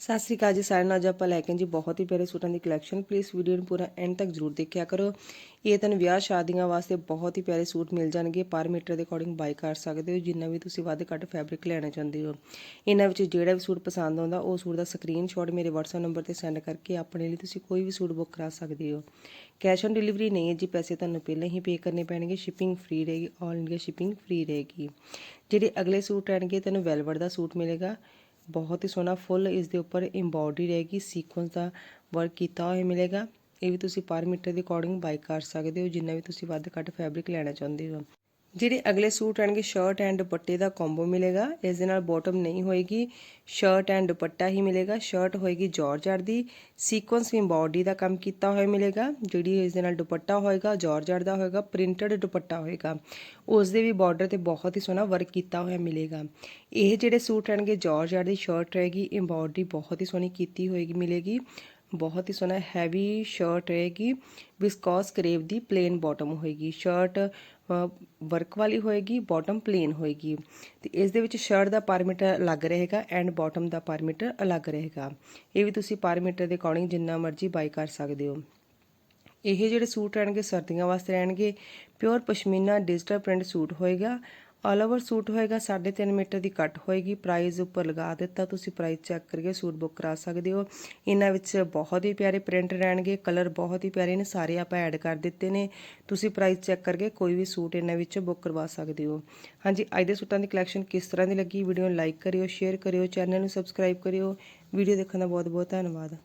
ਸਤਿ ਸ੍ਰੀ ਅਕਾਲ ਜੀ ਸਾਰਿਆਂ ਨੂੰ ਅੱਜ ਆਪਾਂ ਲੈ ਕੇ ਜੀ ਬਹੁਤ ਹੀ ਪਿਆਰੇ ਸੂਟਾਂ ਦੀ ਕਲੈਕਸ਼ਨ ਪਲੀਜ਼ ਵੀਡੀਓ ਨੂੰ ਪੂਰਾ ਐਂਡ ਤੱਕ ਜ਼ਰੂਰ ਦੇਖਿਆ ਕਰੋ। ਇਹ ਤੁਹਾਨੂੰ ਵਿਆਹ ਸ਼ਾਦੀਆਂ ਵਾਸਤੇ ਬਹੁਤ ਹੀ ਪਿਆਰੇ ਸੂਟ ਮਿਲ ਜਾਣਗੇ। ਪਰ ਮੀਟਰ ਦੇ ਅਕੋਰਡਿੰਗ ਬਾਈ ਕਰ ਸਕਦੇ ਹੋ, ਜਿੰਨਾ ਵੀ ਤੁਸੀਂ ਵੱਧ ਘੱਟ ਫੈਬਰਿਕ ਲੈਣਾ ਚਾਹੁੰਦੇ ਹੋ। ਇਹਨਾਂ ਵਿੱਚ ਜਿਹੜਾ ਵੀ ਸੂਟ ਪਸੰਦ ਆਉਂਦਾ, ਉਹ ਸੂਟ ਦਾ ਸਕਰੀਨਸ਼ਾਟ ਮੇਰੇ WhatsApp ਨੰਬਰ ਤੇ ਸੈਂਡ ਕਰਕੇ ਆਪਣੇ ਲਈ ਤੁਸੀਂ ਕੋਈ ਵੀ ਸੂਟ ਬੁੱਕ ਕਰਾ ਸਕਦੇ ਹੋ। ਕੈਸ਼ ਔਨ ਡਿਲੀਵਰੀ ਨਹੀਂ ਹੈ ਜੀ, ਪੈਸੇ ਤੁਹਾਨੂੰ ਪਹਿਲਾਂ ਹੀ ਪੇ ਕਰਨੇ ਪੈਣਗੇ। ਸ਼ਿਪਿੰਗ ਫ੍ਰੀ ਰਹੇਗੀ ਆਲ ਇੰਡੀਆ ਸ਼ਿਪਿੰਗ ਫ੍ਰੀ ਰਹੇਗੀ। ਜਿਹੜੇ ਅਗਲੇ ਸੂਟ ਰਹਿਣਗੇ ਤੁਹਾਨੂੰ ਵੈਲਵਟ ਦਾ ਸੂਟ ਮਿਲੇਗਾ। ਬਹੁਤ ਹੀ ਸੋਹਣਾ ਫੁੱਲ ਇਸ ਦੇ ਉੱਪਰ ਐਮਬੋਡਰੀ ਰਹੇਗੀ ਸੀਕੁਐਂਸ ਦਾ ਵਰਕ ਕੀਤਾ ਹੋਇਆ ਮਿਲੇਗਾ। ਇਹ ਵੀ ਤੁਸੀਂ ਪਰ ਮੀਟਰ ਦੇ ਅਕੋਰਡਿੰਗ ਬਾਈ ਕਰ ਸਕਦੇ ਹੋ, ਜਿੰਨਾ ਵੀ ਤੁਸੀਂ ਵੱਧ ਘੱਟ ਫੈਬਰਿਕ ਲੈਣਾ ਚਾਹੁੰਦੇ ਹੋ। ਜਿਹੜੇ ਅਗਲੇ ਸੂਟ ਆਣਗੇ ਸ਼ਰਟ ਐਂਡ ਦੁਪੱਟੇ ਦਾ ਕੰਬੋ ਮਿਲੇਗਾ। ਇਸ ਦੇ ਨਾਲ ਬਾਟਮ ਨਹੀਂ ਹੋਏਗੀ ਸ਼ਰਟ ਐਂਡ ਦੁਪੱਟਾ ਹੀ ਮਿਲੇਗਾ। ਸ਼ਰਟ ਹੋਏਗੀ ਜਾਰਜਟ ਦੀ। ਸੀਕੁਐਂਸ ਐਮਬੋਡੀ ਦਾ ਕੰਮ ਕੀਤਾ ਹੋਇਆ ਮਿਲੇਗਾ, ਜਿਹੜੀ ਇਸ ਦੇ ਨਾਲ ਦੁਪੱਟਾ ਹੋਏਗਾ ਜਾਰਜਟ ਦਾ ਹੋਏਗਾ ਪ੍ਰਿੰਟਡ ਦੁਪੱਟਾ ਹੋਏਗਾ। ਉਸ ਦੇ ਵੀ ਬਾਰਡਰ ਤੇ ਬਹੁਤ ਹੀ ਸੋਹਣਾ ਵਰਕ ਕੀਤਾ ਹੋਇਆ ਮਿਲੇਗਾ। ਇਹ ਜਿਹੜੇ ਸੂਟ ਆਣਗੇ ਜਾਰਜਟ ਦੀ ਸ਼ਰਟ ਰਹੇਗੀ ਐਮਬੋਡੀ ਬਹੁਤ ਹੀ ਸੋਹਣੀ ਕੀਤੀ ਹੋਏਗੀ, ਮਿਲੇਗੀ। ਬਹੁਤ ਹੀ ਸੋਹਣਾ ਹੈਵੀ ਸ਼ਰਟ ਰਹੇਗੀ ਵਿਸਕੋਸ ਕਰੇਵ ਦੀ ਪਲੇਨ ਬਾਟਮ ਹੋਏਗੀ। ਸ਼ਰਟ ਵਰਕ ਵਾਲੀ ਹੋਏਗੀ ਬਾਟਮ ਪਲੇਨ ਹੋਏਗੀ। ਤੇ ਇਸ ਦੇ ਵਿੱਚ ਸ਼ਰਟ ਦਾ ਪਰਮੀਟਰ ਅਲੱਗ ਰਹੇਗਾ ਐਂਡ ਬਾਟਮ ਦਾ ਪਰਮੀਟਰ ਅਲੱਗ ਰਹੇਗਾ। ਇਹ ਵੀ ਤੁਸੀਂ ਪਰਮੀਟਰ ਦੇ ਅਕੋਰਡਿੰਗ ਜਿੰਨਾ ਮਰਜ਼ੀ ਬਾਈ ਕਰ ਸਕਦੇ ਹੋ। ਇਹ ਜਿਹੜੇ ਸੂਟ ਰਹਿਣਗੇ, ਸਰਦੀਆਂ ਵਾਸਤੇ ਰਹਿਣਗੇ pure pashmina digital print suit ਹੋਏਗਾ। ਆਲ ਓਵਰ ਸੂਟ ਹੋਏਗਾ 3.5 ਮੀਟਰ ਦੀ ਕੱਟ ਹੋਏਗੀ। ਪ੍ਰਾਈਸ ਉੱਪਰ ਲਗਾ ਦਿੱਤਾ, ਤੁਸੀਂ ਪ੍ਰਾਈਸ ਚੈੱਕ ਕਰਕੇ ਸੂਟ ਬੁੱਕ ਕਰਾ ਸਕਦੇ ਹੋ। ਇਹਨਾਂ ਵਿੱਚ ਬਹੁਤ ਹੀ ਪਿਆਰੇ ਪ੍ਰਿੰਟ ਰਹਿਣਗੇ ਕਲਰ ਬਹੁਤ ਹੀ ਪਿਆਰੇ ਨੇ, ਸਾਰੇ ਆਪਾਂ ਐਡ ਕਰ ਦਿੱਤੇ ਨੇ। ਤੁਸੀਂ ਪ੍ਰਾਈਸ ਚੈੱਕ ਕਰਕੇ ਕੋਈ ਵੀ ਸੂਟ ਇਹਨਾਂ ਵਿੱਚੋਂ ਬੁੱਕ ਕਰਵਾ ਸਕਦੇ ਹੋ। ਹਾਂਜੀ, ਅੱਜ ਦੇ ਸੂਟਾਂ ਦੀ ਕਲੈਕਸ਼ਨ ਕਿਸ ਤਰ੍ਹਾਂ ਦੀ ਲੱਗੀ? ਵੀਡੀਓ ਨੂੰ ਲਾਈਕ ਕਰਿਓ ਸ਼ੇਅਰ ਕਰਿਓ ਚੈਨਲ ਨੂੰ ਸਬਸਕ੍ਰਾਈਬ ਕਰਿਓ। ਵੀਡੀਓ ਦੇਖਣ ਦਾ ਬਹੁਤ ਬਹੁਤ ਧੰਨਵਾਦ।